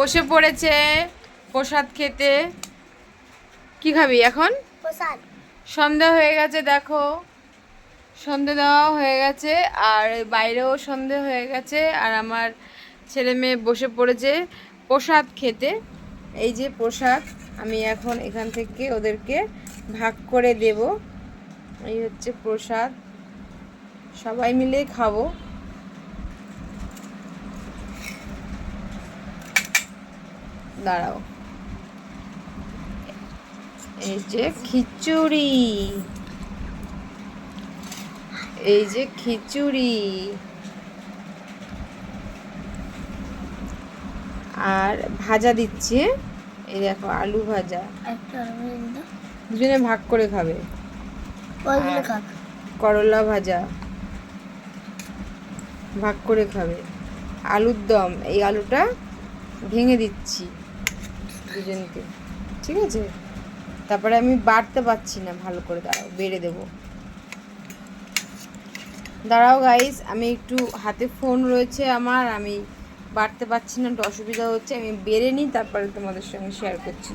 বসে পড়েছে প্রসাদ খেতে। কি খাবি এখন? প্রসাদ। সন্ধ্যা হয়ে গেছে দেখো। সন্ধে দেওয়া হয়ে গেছে আর বাইরেও সন্ধে হয়ে গেছে আর আমার ছেলে মেয়ে বসে পড়েছে প্রসাদ খেতে। এই যে প্রসাদ আমি এখন এখান থেকে ওদেরকে ভাগ করে দেব। এই হচ্ছে প্রসাদ। সবাই মিলে খাব। দাঁড়াও। এই যে খিচুড়ি। এই যে খিচুড়ি। আর ভাজা দিচ্ছি হ্যাঁ? এই দেখো আলু ভাজা। দুজনে ভাগ করে খাবে? করলা ভাজা। ভাগ করে খাবে। আলুর দম এই আলুটা ভেঙে দিচ্ছি। দুজনকে। ঠিক আছে? তারপরে আমি বাড়তে পারছি না, ভালো করে দাঁড়াও, বেড়ে দেবো। দাঁড়াও গাইস আমি একটু হাতে ফোন রয়েছে আমার, আমি বাড়তে পারছি না, একটু অসুবিধা হচ্ছে, আমি বেড়ে নিই, তারপরে তোমাদের সঙ্গে শেয়ার করছি।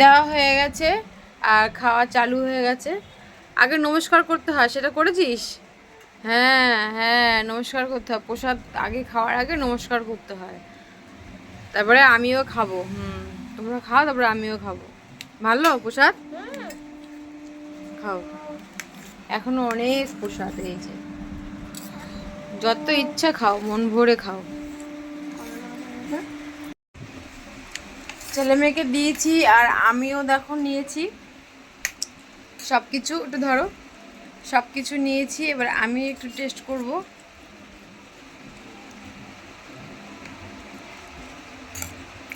দেওয়া হয়ে গেছে, আর খাওয়া চালু হয়ে গেছে। আগে নমস্কার করতে হয়, সেটা করেছিস? হ্যাঁ হ্যাঁ নমস্কার করতে হয়, প্রসাদ আগে খাওয়ার আগে নমস্কার করতে হয়। তারপরে আমিও খাব, হুম। তোমরা খাও, তারপরে আমিও খাব। ভালো, প্রসাদ? খাও। এখনও অনেক প্রসাদ এই যত ইচ্ছা খাও, মন ভরে খাও। ছেলে মেয়েকে দিয়েছি আর আমিও দেখো নিয়েছি। সব কিছু একটু ধরো। সব কিছু নিয়েছি, এবার আমি একটু টেস্ট করব।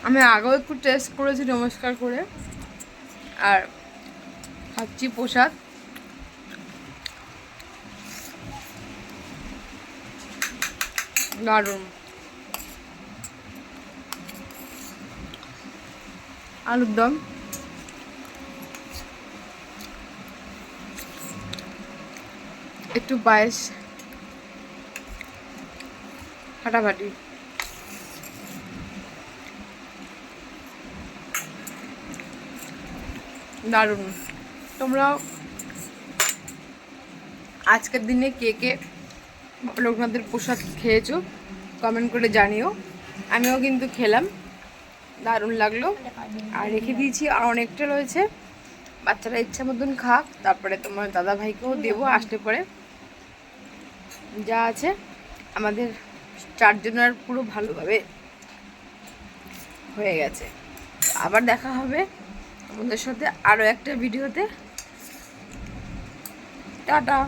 আমি আগেও একটু টেস্ট করেছি নমস্কার করে। আর খাচ্ছি প্রসাদ। দারুণ। আলুর দম। একটু পায়েস। ফাটাফাটি। দারুণ। তোমরাও আজকের দিনে কে কে লোকনাথের প্রসাদ খেয়েছো কমেন্ট করে জানিও। আমিও কিন্তু খেলাম, দারুণ লাগল। আর রেখে দিয়েছি আর অনেকটা রয়েছে। বাচ্চারা ইচ্ছা মতন খাক, তারপরে তোমার দাদা ভাইকেও দেবো আসতে পরে। যা আছে, আমাদের চারজনের পুরো ভালোভাবে হয়ে গেছে। আবার দেখা হবে। আমাদের সাথে আরও একটা ভিডিওতে। টাটা।